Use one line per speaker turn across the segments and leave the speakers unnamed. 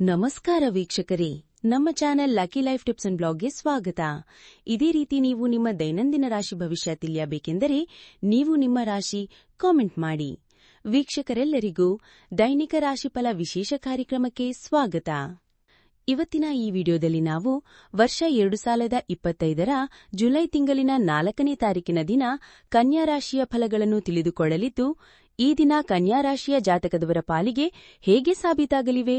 ನಮಸ್ಕಾರ ವೀಕ್ಷಕರೇ, ನಮ್ಮ channel lucky life tips and ಬ್ಲಾಗ್ಗೆ ಸ್ವಾಗತ. ಇದೇ ರೀತಿ ನೀವು ನಿಮ್ಮ ದೈನಂದಿನ ರಾಶಿ ಭವಿಷ್ಯ ತಿಳಿಯಬೇಕೆಂದರೆ ನೀವು ನಿಮ್ಮ ರಾಶಿ ಕಾಮೆಂಟ್ ಮಾಡಿ. ವೀಕ್ಷಕರೆಲ್ಲರಿಗೂ ದೈನಿಕ ರಾಶಿಫಲ ವಿಶೇಷ ಕಾರ್ಯಕ್ರಮಕ್ಕೆ ಸ್ವಾಗತ. ಇವತ್ತಿನ ಈ ವಿಡಿಯೋದಲ್ಲಿ ನಾವು ವರ್ಷ ಎರಡು ಸಾವಿರದ ಇಪ್ಪತ್ತೈದರ ಜುಲೈ ತಿಂಗಳಿನ ನಾಲ್ಕನೇ ತಾರೀಕಿನ ದಿನ ಕನ್ಯಾ ರಾಶಿಯ ಫಲಗಳನ್ನು ತಿಳಿದುಕೊಳ್ಳಲಿದ್ದು, ಈ ದಿನ ಕನ್ಯಾ ರಾಶಿಯ ಜಾತಕದವರ ಪಾಲಿಗೆ ಹೇಗೆ ಸಾಬೀತಾಗಲಿವೆ?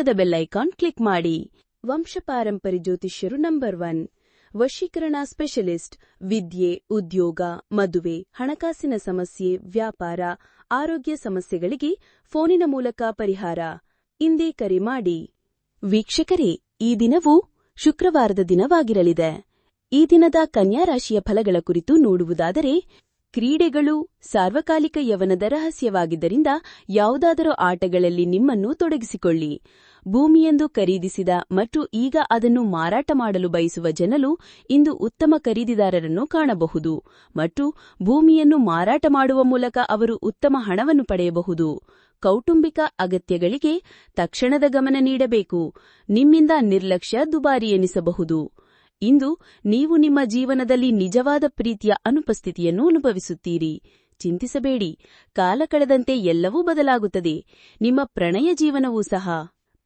ಪಕ್ಕದ ಬೆಲ್ ಐಕಾನ್ ಕ್ಲಿಕ್ ಮಾಡಿ. ವಂಶಪಾರಂಪರಿ ಜ್ಯೋತಿಷ್ಯರು ನಂಬರ್ ಒನ್. ವಶೀಕರಣ ಸ್ಪೆಷಲಿಸ್ಟ್, ವಿದ್ಯೆ, ಉದ್ಯೋಗ, ಮದುವೆ, ಹಣಕಾಸಿನ ಸಮಸ್ಯೆ, ವ್ಯಾಪಾರ, ಆರೋಗ್ಯ ಸಮಸ್ಯೆಗಳಿಗೆ ಫೋನಿನ ಮೂಲಕ ಪರಿಹಾರ. ಇಂದೇ ಕರೆ ಮಾಡಿ. ವೀಕ್ಷಕರೇ, ಈ ದಿನವು ಶುಕ್ರವಾರದ ದಿನವಾಗಿರಲಿದೆ. ಈ ದಿನದ ಕನ್ಯಾ ರಾಶಿಯ ಫಲಗಳ ಕುರಿತು ನೋಡುವುದಾದರೆ ಕ್ರೀಡೆಗಳು ಸಾರ್ವಕಾಲಿಕ ಯವನದ ರಹಸ್ಯವಾಗಿದ್ದರಿಂದ ಯಾವುದಾದರೂ ಆಟಗಳಲ್ಲಿ ನಿಮ್ಮನ್ನು ತೊಡಗಿಸಿಕೊಳ್ಳಿ. ಭೂಮಿಯೆಂದು ಖರೀದಿಸಿದ ಮತ್ತು ಈಗ ಅದನ್ನು ಮಾರಾಟ ಮಾಡಲು ಬಯಸುವ ಜನರು ಇಂದು ಉತ್ತಮ ಖರೀದಿದಾರರನ್ನು ಕಾಣಬಹುದು ಮತ್ತು ಭೂಮಿಯನ್ನು ಮಾರಾಟ ಮಾಡುವ ಮೂಲಕ ಅವರು ಉತ್ತಮ ಹಣವನ್ನು ಪಡೆಯಬಹುದು. ಕೌಟುಂಬಿಕ ಅಗತ್ಯಗಳಿಗೆ ತಕ್ಷಣದ ಗಮನ ನೀಡಬೇಕು. ನಿಮ್ಮಿಂದ ನಿರ್ಲಕ್ಷ್ಯ ದುಬಾರಿ ಎನಿಸಬಹುದು. ಇಂದು ನೀವು ನಿಮ್ಮ ಜೀವನದಲ್ಲಿ ನಿಜವಾದ ಪ್ರೀತಿಯ ಅನುಪಸ್ಥಿತಿಯನ್ನು ಅನುಭವಿಸುತ್ತೀರಿ. ಚಿಂತಿಸಬೇಡಿ. ಕಾಲ ಕಳೆದಂತೆ ಎಲ್ಲವೂ ಬದಲಾಗುತ್ತದೆ. ನಿಮ್ಮ ಪ್ರಣಯ ಜೀವನವೂ ಸಹ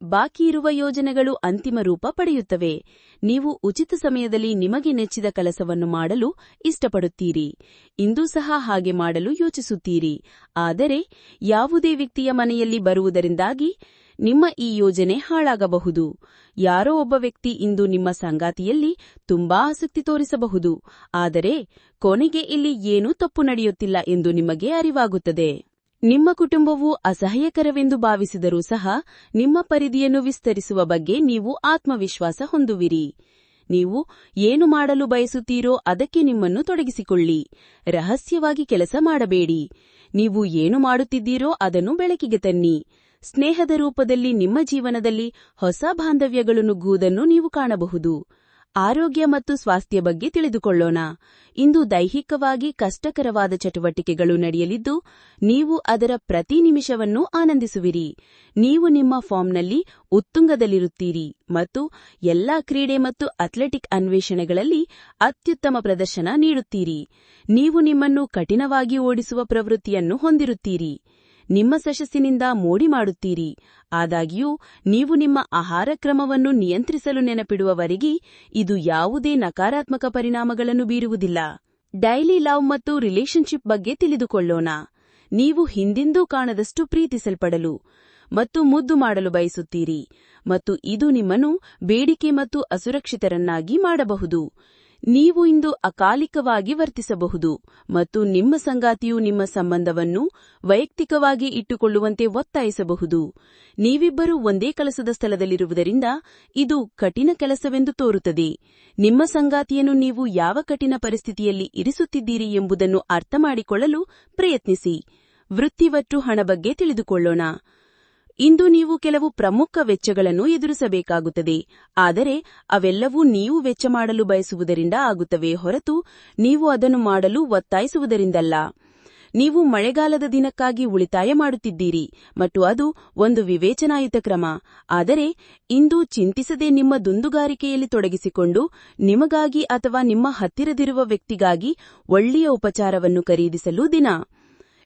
ಬಾಕಿ ಇರುವ ಯೋಜನೆಗಳು ಅಂತಿಮ ರೂಪ ಪಡೆಯುತ್ತವೆ. ನೀವು ಉಚಿತ ಸಮಯದಲ್ಲಿ ನಿಮಗೆ ನೆಚ್ಚಿದ ಕೆಲಸವನ್ನು ಮಾಡಲು ಇಷ್ಟಪಡುತ್ತೀರಿ. ಇಂದೂ ಸಹ ಹಾಗೆ ಮಾಡಲು ಯೋಚಿಸುತ್ತೀರಿ. ಆದರೆ ಯಾವುದೇ ವ್ಯಕ್ತಿಯ ಮನೆಯಲ್ಲಿ ಬರುವುದರಿಂದಾಗಿ ನಿಮ್ಮ ಈ ಯೋಜನೆ ಹಾಳಾಗಬಹುದು. ಯಾರೋ ಒಬ್ಬ ವ್ಯಕ್ತಿ ಇಂದು ನಿಮ್ಮ ಸಂಗಾತಿಯಲ್ಲಿ ತುಂಬಾ ಆಸಕ್ತಿ ತೋರಿಸಬಹುದು. ಆದರೆ ಕೊನೆಗೆ ಇಲ್ಲಿ ಏನೂ ತಪ್ಪು ನಡೆಯುತ್ತಿಲ್ಲ ಎಂದು ನಿಮಗೆ ಅರಿವಾಗುತ್ತದೆ. ನಿಮ್ಮ ಕುಟುಂಬವು ಅಸಹ್ಯಕರವೆಂದು ಭಾವಿಸಿದರೂ ಸಹ ನಿಮ್ಮ ಪರಿಧಿಯನ್ನು ವಿಸ್ತರಿಸುವ ಬಗ್ಗೆ ನೀವು ಆತ್ಮವಿಶ್ವಾಸ ಹೊಂದುವಿರಿ. ನೀವು ಏನು ಮಾಡಲು ಬಯಸುತ್ತೀರೋ ಅದಕ್ಕೆ ನಿಮ್ಮನ್ನು ತೊಡಗಿಸಿಕೊಳ್ಳಿ. ರಹಸ್ಯವಾಗಿ ಕೆಲಸ ಮಾಡಬೇಡಿ. ನೀವು ಏನು ಮಾಡುತ್ತಿದ್ದೀರೋ ಅದನ್ನು ಬೆಳಕಿಗೆ ತನ್ನಿ. ಸ್ನೇಹದ ರೂಪದಲ್ಲಿ ನಿಮ್ಮ ಜೀವನದಲ್ಲಿ ಹೊಸ ಬಾಂಧವ್ಯಗಳು ನುಗ್ಗುವುದನ್ನು ನೀವು ಕಾಣಬಹುದು. ಆರೋಗ್ಯ ಮತ್ತು ಸ್ವಾಸ್ಥ್ಯ ಬಗ್ಗೆ ತಿಳಿದುಕೊಳ್ಳೋಣ. ಇಂದು ದೈಹಿಕವಾಗಿ ಕಷ್ಟಕರವಾದ ಚಟುವಟಿಕೆಗಳು ನಡೆಯಲಿದ್ದು, ನೀವು ಅದರ ಪ್ರತಿ ನಿಮಿಷವನ್ನು ಆನಂದಿಸುವಿರಿ. ನೀವು ನಿಮ್ಮ ಫಾರ್ಮ್ನಲ್ಲಿ ಉತ್ತುಂಗದಲ್ಲಿರುತ್ತೀರಿ ಮತ್ತು ಎಲ್ಲಾ ಕ್ರೀಡೆ ಮತ್ತು ಅಥ್ಲೆಟಿಕ್ ಅನ್ವೇಷಣೆಗಳಲ್ಲಿ ಅತ್ಯುತ್ತಮ ಪ್ರದರ್ಶನ ನೀಡುತ್ತೀರಿ. ನೀವು ನಿಮ್ಮನ್ನು ಕಠಿಣವಾಗಿ ಓಡಿಸುವ ಪ್ರವೃತ್ತಿಯನ್ನು ಹೊಂದಿರುತ್ತೀರಿ. ನಿಮ್ಮ ಸಶಸ್ಸಿನಿಂದ ಮೋಡಿ ಮಾಡುತ್ತೀರಿ. ಆದಾಗ್ಯೂ, ನೀವು ನಿಮ್ಮ ಆಹಾರ ಕ್ರಮವನ್ನು ನಿಯಂತ್ರಿಸಲು ನೆನಪಿಡುವವರೆಗೆ ಇದು ಯಾವುದೇ ನಕಾರಾತ್ಮಕ ಪರಿಣಾಮಗಳನ್ನು ಬೀರುವುದಿಲ್ಲ. ಡೈಲಿ ಲವ್ ಮತ್ತು ರಿಲೇಶನ್ಶಿಪ್ ಬಗ್ಗೆ ತಿಳಿದುಕೊಳ್ಳೋಣ. ನೀವು ಹಿಂದೆಂದೂ ಕಾಣದಷ್ಟು ಪ್ರೀತಿಸಲ್ಪಡಲು ಮತ್ತು ಮುದ್ದು ಮಾಡಲು ಬಯಸುತ್ತೀರಿ ಮತ್ತು ಇದು ನಿಮ್ಮನ್ನು ಬೇಡಿಕೆ ಮತ್ತು ಅಸುರಕ್ಷಿತರನ್ನಾಗಿ ಮಾಡಬಹುದು. ನೀವು ಇಂದು ಅಕಾಲಿಕವಾಗಿ ವರ್ತಿಸಬಹುದು ಮತ್ತು ನಿಮ್ಮ ಸಂಗಾತಿಯು ನಿಮ್ಮ ಸಂಬಂಧವನ್ನು ವೈಯಕ್ತಿಕವಾಗಿ ಇಟ್ಟುಕೊಳ್ಳುವಂತೆ ಒತ್ತಾಯಿಸಬಹುದು. ನೀವಿಬ್ಬರೂ ಒಂದೇ ಕೆಲಸದ ಸ್ಥಳದಲ್ಲಿರುವುದರಿಂದ ಇದು ಕಠಿಣ ಕೆಲಸವೆಂದು ತೋರುತ್ತದೆ. ನಿಮ್ಮ ಸಂಗಾತಿಯನ್ನು ನೀವು ಯಾವ ಕಠಿಣ ಪರಿಸ್ಥಿತಿಯಲ್ಲಿ ಇರಿಸುತ್ತಿದ್ದೀರಿ ಎಂಬುದನ್ನು ಅರ್ಥಮಾಡಿಕೊಳ್ಳಲು ಪ್ರಯತ್ನಿಸಿ. ವೃತ್ತಿವಟ್ಟು ಹಣ ಬಗ್ಗೆ ತಿಳಿದುಕೊಳ್ಳೋಣ. ಇಂದು ನೀವು ಕೆಲವು ಪ್ರಮುಖ ವೆಚ್ಚಗಳನ್ನು ಎದುರಿಸಬೇಕಾಗುತ್ತದೆ. ಆದರೆ ಅವೆಲ್ಲವೂ ನೀವು ವೆಚ್ಚ ಮಾಡಲು ಬಯಸುವುದರಿಂದ ಆಗುತ್ತವೆ ಹೊರತು ನೀವು ಅದನ್ನು ಮಾಡಲು ಒತ್ತಾಯಿಸುವುದರಿಂದಲ್ಲ. ನೀವು ಮಳೆಗಾಲದ ದಿನಕ್ಕಾಗಿ ಉಳಿತಾಯ ಮಾಡುತ್ತಿದ್ದೀರಿ, ಮತ್ತು ಅದು ಒಂದು ವಿವೇಚನಾಯುತ ಕ್ರಮ. ಆದರೆ ಇಂದು ಚಿಂತಿಸದೆ ನಿಮ್ಮ ದುಂದುಗಾರಿಕೆಯಲ್ಲಿ ತೊಡಗಿಸಿಕೊಂಡು ನಿಮಗಾಗಿ ಅಥವಾ ನಿಮ್ಮ ಹತ್ತಿರದಿರುವ ವ್ಯಕ್ತಿಗಾಗಿ ಒಳ್ಳೆಯ ಉಪಚಾರವನ್ನು ಖರೀದಿಸಲು ದಿನ.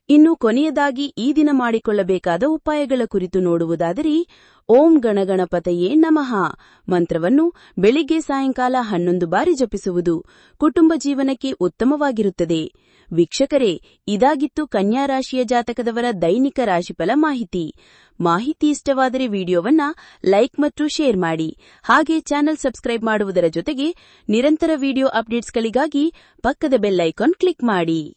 ಇನ್ನು ಕೊನೆಯದಾಗಿ ಈ ದಿನ ಮಾಡಿಕೊಳ್ಳಬೇಕಾದ ಉಪಾಯಗಳ ಕುರಿತು ನೋಡುವುದಾದರೆ, ಓಂ ಗಣಗಣಪತಯೇ ನಮಃ. ಮಂತ್ರವನ್ನು ಬೆಳಿಗ್ಗೆ ಸಾಯಂಕಾಲ ಹನ್ನೊಂದು ಬಾರಿ ಜಪಿಸುವುದು ಕುಟುಂಬ ಜೀವನಕ್ಕೆ ಉತ್ತಮವಾಗಿರುತ್ತದೆ. ವೀಕ್ಷಕರೇ, ಇದಾಗಿತ್ತು ಕನ್ಯಾ ರಾಶಿಯ ಜಾತಕದವರ ದೈನಿಕ ರಾಶಿಫಲ ಮಾಹಿತಿ. ಮಾಹಿತಿ ಇಷ್ಟವಾದರೆ ವಿಡಿಯೋವನ್ನ ಲೈಕ್ ಮತ್ತು ಶೇರ್ ಮಾಡಿ. ಹಾಗೆ ಚಾನೆಲ್ ಸಬ್ಸ್ಕ್ರೈಬ್ ಮಾಡುವುದರ ಜೊತೆಗೆ ನಿರಂತರ ವಿಡಿಯೋ ಅಪ್ಡೇಟ್ಸ್ಗಳಿಗಾಗಿ ಪಕ್ಕದ ಬೆಲ್ ಐಕಾನ್ ಕ್ಲಿಕ್ ಮಾಡಿ.